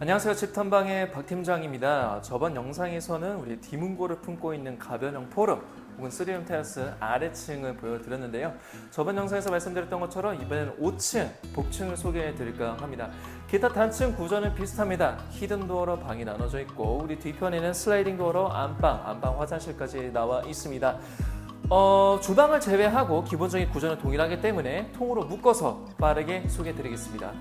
안녕하세요. 집탐방의 박 팀장입니다. 저번 영상에서는 우리 디문고를 품고 있는 가변형 포럼 혹은 3룸 테라스 아래층을 보여드렸는데요. 저번 영상에서 말씀드렸던 것처럼 이번에는 5층 복층을 소개해 드릴까 합니다. 기타 단층 구조는 비슷합니다. 히든 도어로 방이 나눠져 있고 우리 뒤편에는 슬라이딩 도어로 안방, 안방 화장실까지 나와 있습니다. 어, 주방을 제외하고 기본적인 구조는 동일하기 때문에 통으로 묶어서 빠르게 소개해 드리겠습니다.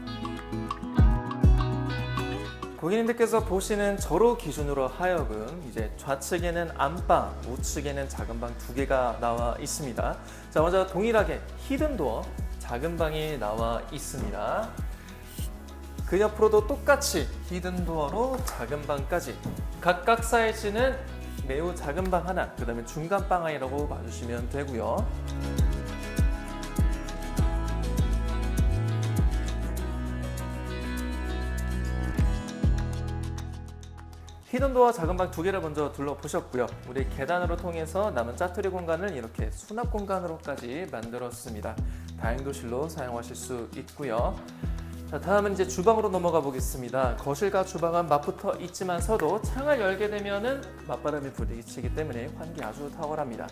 고객님들께서 보시는 저로 기준으로 하여금 이제 좌측에는 안방, 우측에는 작은 방 두 개가 나와 있습니다. 자, 먼저 동일하게 히든 도어 작은 방이 나와 있습니다. 그 옆으로도 똑같이 히든 도어로 작은 방까지 각각 사이즈는 매우 작은 방 하나, 그 다음에 중간 방 하나라고 봐주시면 되고요. 히든도어 작은 방 두 개를 먼저 둘러보셨고요. 우리 계단으로 통해서 남은 짜투리 공간을 이렇게 수납 공간으로까지 만들었습니다. 다용도실로 사용하실 수 있고요. 자, 다음은 이제 주방으로 넘어가 보겠습니다. 거실과 주방은 맞붙어 있지만서도 창을 열게 되면은 맞바람이 부딪히기 때문에 환기 아주 탁월합니다.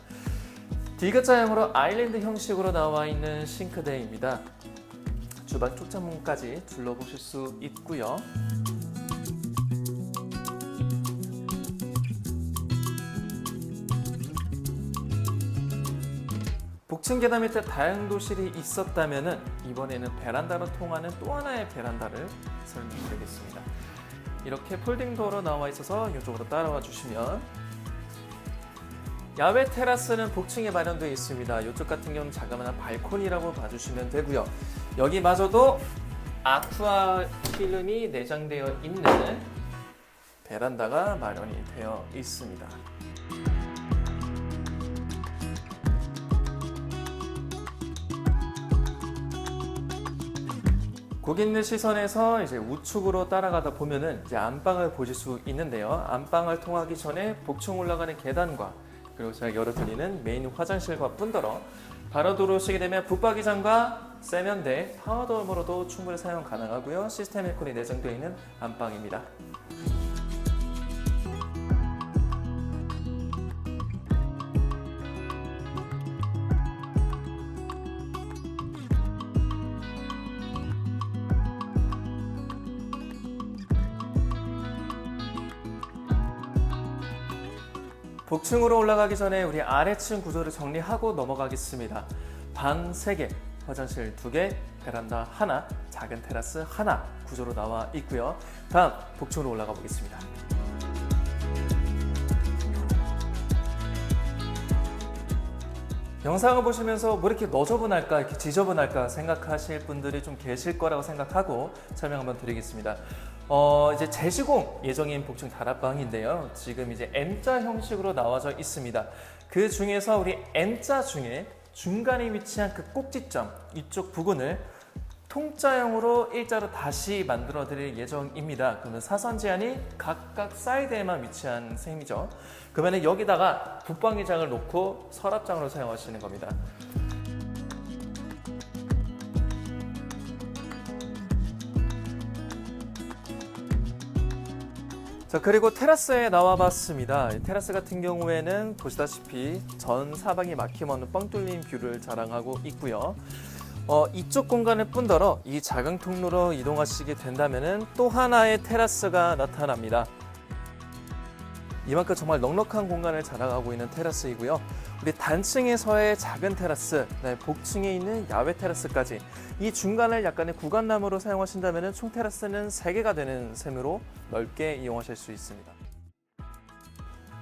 디귿자형으로 아일랜드 형식으로 나와 있는 싱크대입니다. 주방 쪽창문까지 둘러보실 수 있고요. 복층 계단 밑에 다용도실이 있었다면 이번에는 베란다로 통하는 또 하나의 베란다를 설명드리겠습니다. 이렇게 폴딩 도어로 나와 있어서 이쪽으로 따라와 주시면 야외 테라스는 복층에 마련되어 있습니다. 이쪽 같은 경우는 자그마한 발코니라고 봐주시면 되고요. 여기마저도 아쿠아 필름이 내장되어 있는 베란다가 마련이 되어 있습니다. 고객님 시선에서 이제 우측으로 따라가다 보면은 이제 안방을 보실 수 있는데요. 안방을 통하기 전에 복층 올라가는 계단과 그리고 제가 열어드리는 메인 화장실과 뿐더러 바로 들어오시게 되면 붙박이장과 세면대, 파워도어로도 충분히 사용 가능하고요. 시스템 에어컨이 내장되어 있는 안방입니다. 복층으로 올라가기 전에 우리 아래층 구조를 정리하고 넘어가겠습니다. 방 3개, 화장실 2개, 베란다 하나, 작은 테라스 하나 구조로 나와 있고요. 다음 복층으로 올라가 보겠습니다. 영상을 보시면서 뭐 이렇게 너저분할까, 이렇게 지저분할까 생각하실 분들이 좀 계실 거라고 생각하고 설명 한번 드리겠습니다. 어, 이제 재시공 예정인 복층 다락방인데요. 지금 이제 M자 형식으로 나와져 있습니다. 그 중에서 우리 M자 중에 중간에 위치한 그 꼭지점 이쪽 부분을 통자형으로 일자로 다시 만들어 드릴 예정입니다. 그러면 사선 제한이 각각 사이드에만 위치한 셈이죠. 그러면 여기다가 붙박이장을 놓고 서랍장으로 사용하시는 겁니다. 자 그리고 테라스에 나와봤습니다. 이 테라스 같은 경우에는 보시다시피 전 사방이 막힘없는 뻥 뚫린 뷰를 자랑하고 있고요. 어, 이쪽 공간을 뿐더러 이 작은 통로로 이동하시게 된다면 또 하나의 테라스가 나타납니다. 이만큼 정말 넉넉한 공간을 자랑하고 있는 테라스이고요. 우리 단층에서의 작은 테라스, 그다음에 복층에 있는 야외 테라스까지 이 중간을 약간의 구간나무로 사용하신다면 총 테라스는 3개가 되는 셈으로 넓게 이용하실 수 있습니다.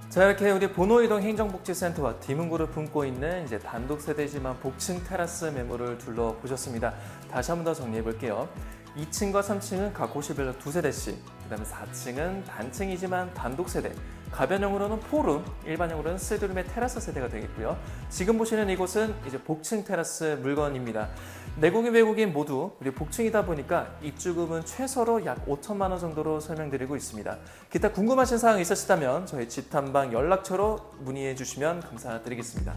자 이렇게 우리 본호이동 행정복지센터와 디문구를 품고 있는 이제 단독 세대지만 복층 테라스 매물을 둘러보셨습니다. 다시 한 번 더 정리해 볼게요. 2층과 3층은 각 호실별로 두 세대씩, 그 다음에 4층은 단층이지만 단독 세대, 가변형으로는 포룸, 일반형으로는 쓰드룸의 테라스 세대가 되겠고요. 지금 보시는 이곳은 이제 복층 테라스 물건입니다. 내국인 외국인 모두 우리 복층이다 보니까 입주금은 최소로 약 5천만 원 정도로 설명드리고 있습니다. 기타 궁금하신 사항 있으시다면 저희 집탐방 연락처로 문의해 주시면 감사드리겠습니다.